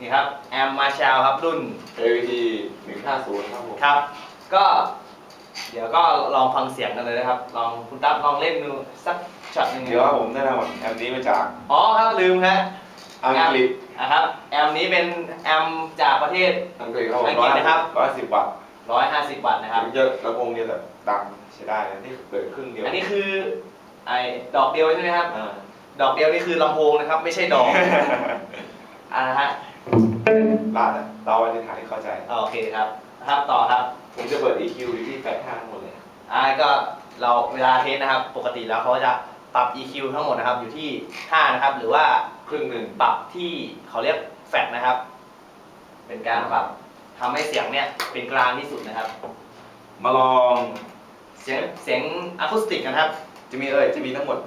นี่ครับแอมมาชาครับรุ่น AVT 150ครับผม ครับ ก็ เดี๋ยวก็ลองฟังเสียงกันเลยนะครับ ลองคุณตั๊บลองเล่นดูสักช็อตหนึ่งเดี๋ยวผมได้นำแอมนี้มาจากอ๋อครับลืมฮะอังกฤษอะครับแอมนี้เป็นแอมจากประเทศ อังกฤษครับผมอังกฤษนะครับ ร้อยสิบวัตต์150วัตต์นะครับถึงจะลำโพงเดียวแต่ดังใช้ได้นะที่เปิดครึ่งเดียวอันนี้คือไอ้ดอกเดียวใช่ไหมครับ อ่า ดอกเดียวนี่คือลำโพงนะครับ ไม่ใช่ดอกอ่าฮะลาดอะเราอธิษฐานให้เข้าใจ อ่าโอเคครับครับต่อครับ ผมจะเปิด EQ อยู่ที่แปดห้าหมดเลย อ่าก็เราเวลาเทสนะครับ ปกติแล้วเขาจะปรับ EQ ทั้งหมดนะครับ อยู่ที่ 5 นะครับ หรือว่าครึ่งหนึ่งปรับที่เขาเรียกแฟลตนะครับ เป็นการปรับทำให้เสียงเนี่ยเป็นกลางที่สุดนะครับ มาลอง เสียงเสียงอะคูสติกกันครับ จะมีเอ่ยจะมีทั้งหมด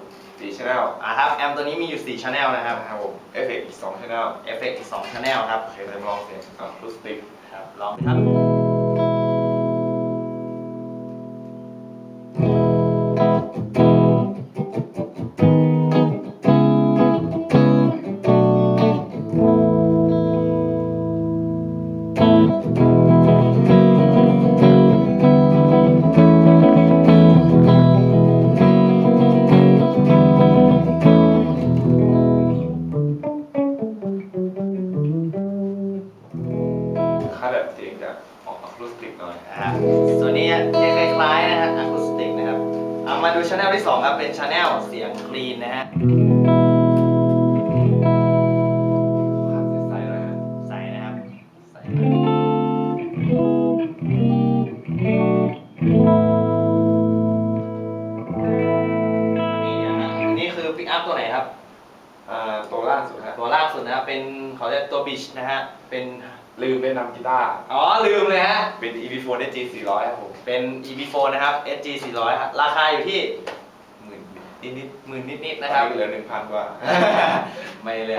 4 channel อ่าครับแอมตัวนี้มีอยู่ 4 channel นะครับนะครับผมเอฟเฟกต์อีก2 channel เอฟเฟกต์อีก2 channel ครับโอเคเรามาลองเสียงอะคูสติกครับลองครับ ดูช anel ที่2ครับ เป็นช anel เสียงคลีนนะฮะใสๆหน่อยฮะใสนะครับใสอันนี้นะฮะอันนี้คือปิกอัพตัวไหนครับ อ่าตัวล่างสุดฮะตัวล่างสุดนะครับเป็นเขาเรียกตัวบิชนะฮะ เป็น ลืมแนะนำกีตาร์ อ๋อ ลืมเลยฮะ เป็น EP4 SG 400ครับผม เป็น EP4 นะครับ SG 400ครับราคาอยู่ที่หมื่นนิดๆหมื่นนิดๆตนะอนครับ นี้เหลือหนึ่งพันกว่า ไม่เลย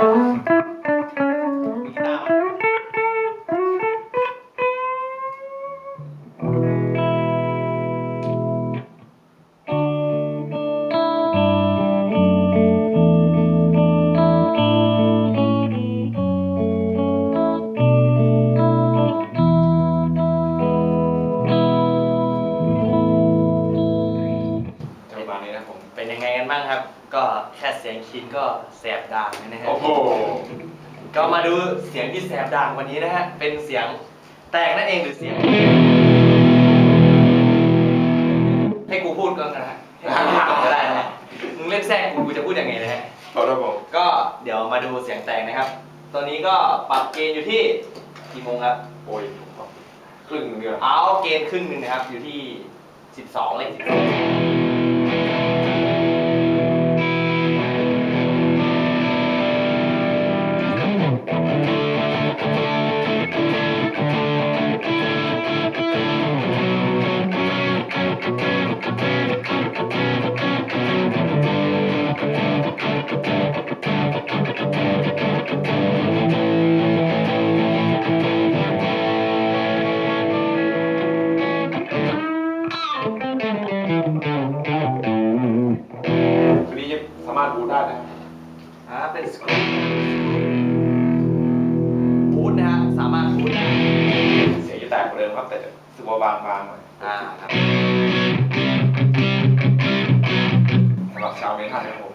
บ้างครับ ก็แค่เสียงคลีนก็แสบด่างเลยนะฮะโอ้โหก็มาดูเสียงที่แสบด่างวันนี้นะฮะ เป็นเสียงแตกนั่นเองหรือเสียง ให้กูพูดก่อนนะฮะให้กูพูดก่อนก็ได้นะฮะมึงเล่นแทรกกูกูจะพูดยังไงนะฮะเอาละผมก็เดี๋ยวมาดูเสียงแตกนะครับตัวนี้ก็ปรับเกณฑ์อยู่ที่กี่โมงครับ โอ้ยครึ่งหนึงเดียวเอาเกณฑ์ครึ่งหนึ่งนะครับ อยู่ที่ 12เลข12 ครับ แต่จะรู้สึกว่าบางบางๆหน่อยอ่าครับสำหรับชาวเมทัลนะครับผม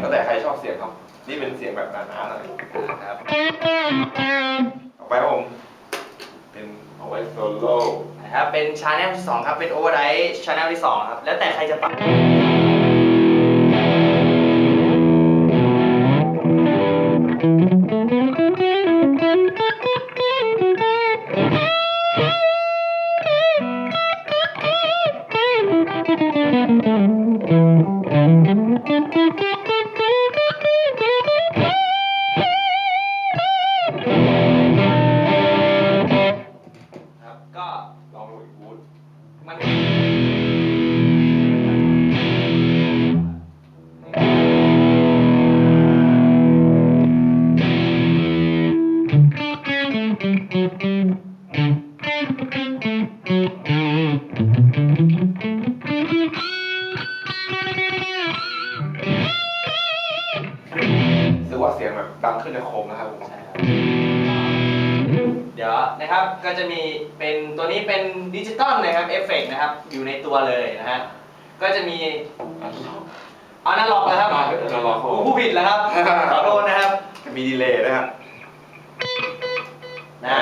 แล้วแต่ใครชอบเสียงครับ นี่เป็นเสียงแบบหนาๆหน่อยครับต่อไปครับผม เป็นเอาไว้โซโล่นะครับเป็นชาแนลที่สองครับเป็นโอเวอร์ไดชาแนลที่สองครับแล้วแต่ใครจะปรับครับ งขึ้นจะคมนะครับผม ใช่ครับเดี๋ยวนะครับก็จะมีเป็นตัวนี้เป็นดิจิตอลนะครับเอฟเฟกนะครับอยู่ในตัวเลยนะฮะก็จะมีอนาล็อกนะครับจะรอเขาผู้ผิดแล้วครับ ขอโทษนะครับจะมีดีเลย์นะครับนะ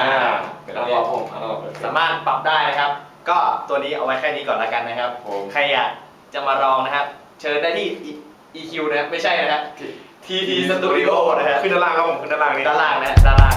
เป็นอัลบั้มผมอัลบั้มเปิดสามารถปรับได้นะครับ ก็ตัวนี้เอาไว้แค่นี้ก่อนละกันนะครับผมใครอยากจะมาลองนะครับ เชิญได้ที่ EQ นะครับไม่ใช่นะครับ ทีทีสตูดิโอนะฮะขึ้นด้านล่างครับผมขึ้นด้านล่างนี้ด้านล่างนะด้านล่าง